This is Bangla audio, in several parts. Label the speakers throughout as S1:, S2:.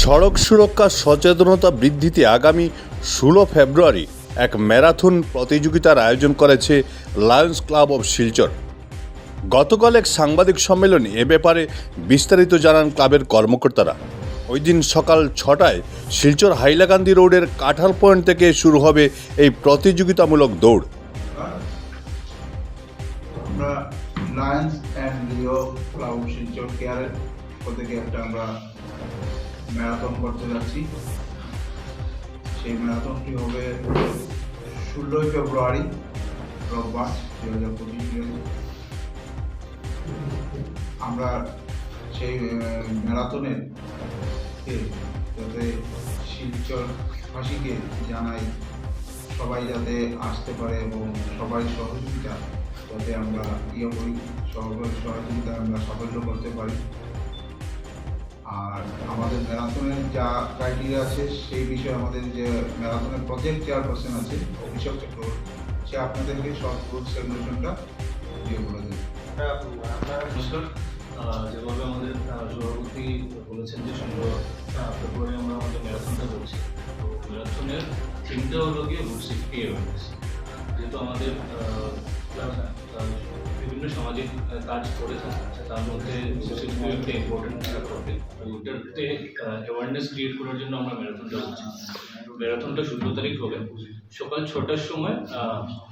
S1: সড়ক সুরক্ষা সচেতনতা বৃদ্ধিতে আগামী ষোলো ফেব্রুয়ারি এক ম্যারাথন প্রতিযোগিতার আয়োজন করেছে লায়ন্স ক্লাব অব শিলচর। গতকাল এক সাংবাদিক সম্মেলনে এ ব্যাপারে বিস্তারিত জানান ক্লাবের কর্মকর্তারা। ওই দিন সকাল ছটায় শিলচর হাইলাকান্দি রোডের কাঠাল পয়েন্ট থেকে শুরু হবে এই প্রতিযোগিতামূলক দৌড়।
S2: আমরা অ্যান্ড লিও শিলচর কেয়ারের একটা আমরা ম্যারাথন করতে যাচ্ছি। সেই ম্যারাথনটি হবে ষোলোই ফেব্রুয়ারি, রোববার দু হাজার পঁচিশ আমরা সেই কে, যাতে শিলচর ফাঁসিকে জানাই, সবাই যাতে আসতে পারে এবং সবাই সহযোগিতা, যাতে আমরা ইয়ে করি, সহযোগ, সহযোগিতা আমরা সাফল্য করতে পারি। ম্যারাথনের যা ক্রাইটেরিয়া আছে, সেই বিষয়ে আমাদের যে ম্যারাথনের প্রজেক্ট চেয়ারপারসন আছে, অভিষেক চক্রবর্তী, সে আপনাদেরকে সব রুলস রেগুলেশনটা দিয়ে বলে দেবে।
S3: যেভাবে আমাদের সভাপতি বলেছেন যে ষোলো ফেব্রুয়ারি আমরা আমাদের ম্যারাথনটা করছি। তো ম্যারাথনের থিমটা হলো গিয়ে রুট অ্যাওয়ারনেস যেহেতু আমাদের বিভিন্ন সামাজিক কাজ করে তার মধ্যে সেফটি একটা ইম্পর্টেন্ট অ্যাওয়ারনেস ক্রিয়েট করার জন্য আমরা ম্যারাথনটা করছি। ম্যারাথনটা ষোলো তারিখ হবে। সকাল ছটার সময়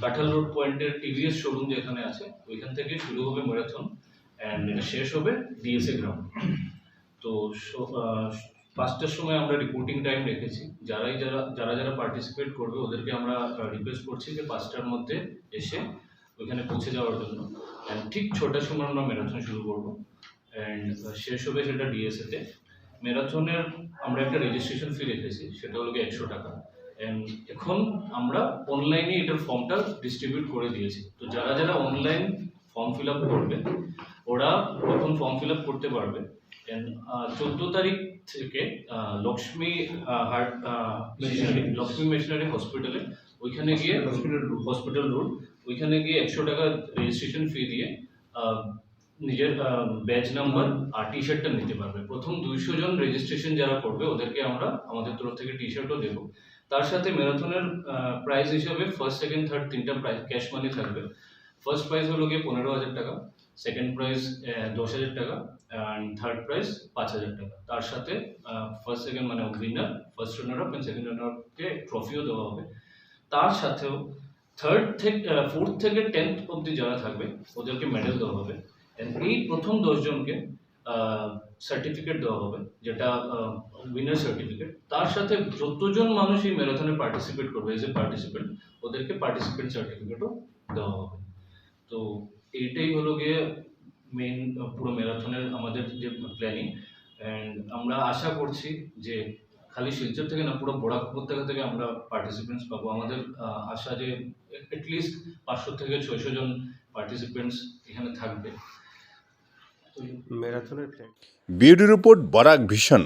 S3: কাঁঠাল রোড পয়েন্টের টিভিএস শোরুম যেখানে আছে, ওইখান থেকে শুরু হবে ম্যারাথন অ্যান্ড শেষ হবে ডিএসএ গ্রাউন্ড তো পাঁচটার সময় আমরা রিপোর্টিং টাইম রেখেছি। যারাই যারা যারা যারা পার্টিসিপেট করবে, ওদেরকে আমরা রিকোয়েস্ট করছি যে পাঁচটার মধ্যে এসে ওইখানে পৌঁছে যাওয়ার জন্য। ঠিক ছটার সময় আমরা ম্যারাথন শুরু করব। অ্যান্ড শেষ হবে সেটা ডিএসএতে ম্যারাথনের আমরা একটা রেজিস্ট্রেশন ফি রেখেছি, সেটা হলো একশো টাকা। অ্যান্ড এখন আমরা অনলাইনে এটার ফর্মটা ডিস্ট্রিবিউট করে দিয়েছি। তো যারা যারা অনলাইন ফর্ম ফিল আপ করবে ওরা প্রথম ফর্ম ফিল আপ করতে পারবে। চোদ্দ তারিখ থেকে Lakshmi heart machinery Lakshmi machinery হসপিটালে ওইখানে গিয়ে
S2: road.
S3: হসপিটাল রোড ওইখানে গিয়ে একশো টাকা রেজিস্ট্রেশন ফি দিয়ে নিজের ব্যাচ নাম্বার আর টি শার্টটা নিতে পারবে। প্রথম দুইশো জন রেজিস্ট্রেশন যারা করবে ওদেরকে আমরা আমাদের তরফ থেকে টি শার্টও দেবো। তার সাথে ম্যারাথনের প্রাইজ হিসাবে ফার্স্ট সেকেন্ড থার্ড তিনটা প্রাইজ ক্যাশ মানি থাকবে। ফার্স্ট প্রাইজ হলো গিয়ে পনেরো হাজার টাকা সেকেন্ড প্রাইজ দশ হাজার টাকা অ্যান্ড থার্ড প্রাইজ পাঁচ হাজার টাকা। তার সাথে ফার্স্ট সেকেন্ড মানে winner first runner up and second runner আপকে ট্রফিও দেওয়া হবে। তার সাথেও থার্ড থেকে ফোর্থ থেকে টেন্থ অবধি যারা থাকবে, ওদেরকে মেডেল দেওয়া হবে। এই প্রথম দশজনকে সার্টিফিকেট দেওয়া হবে, যেটা উইনার সার্টিফিকেট তার সাথে যতজন মানুষ এই ম্যারাথনে পার্টিসিপেট করবে এজ এ পার্টিসিপেন্ট ওদেরকে পার্টিসিপেন্ট সার্টিফিকেটও দেওয়া হবে। তো এইটাই হলো গিয়ে মেইন পুরো ম্যারাথনের আমাদের যে প্ল্যানিং অ্যান্ড আমরা আশা করছি যে খালি শিলচর থেকে না পুরো বরাক উপত্যকা থেকে আমরা পার্টিসিপেন্টস পাবো। আমাদের আশা যে অ্যাটলিস্ট পাঁচশো থেকে ছয়শো জন পার্টিসিপেন্টস এখানে থাকবে।
S4: ম্যারাথনের plan
S1: beauty report Barak vision.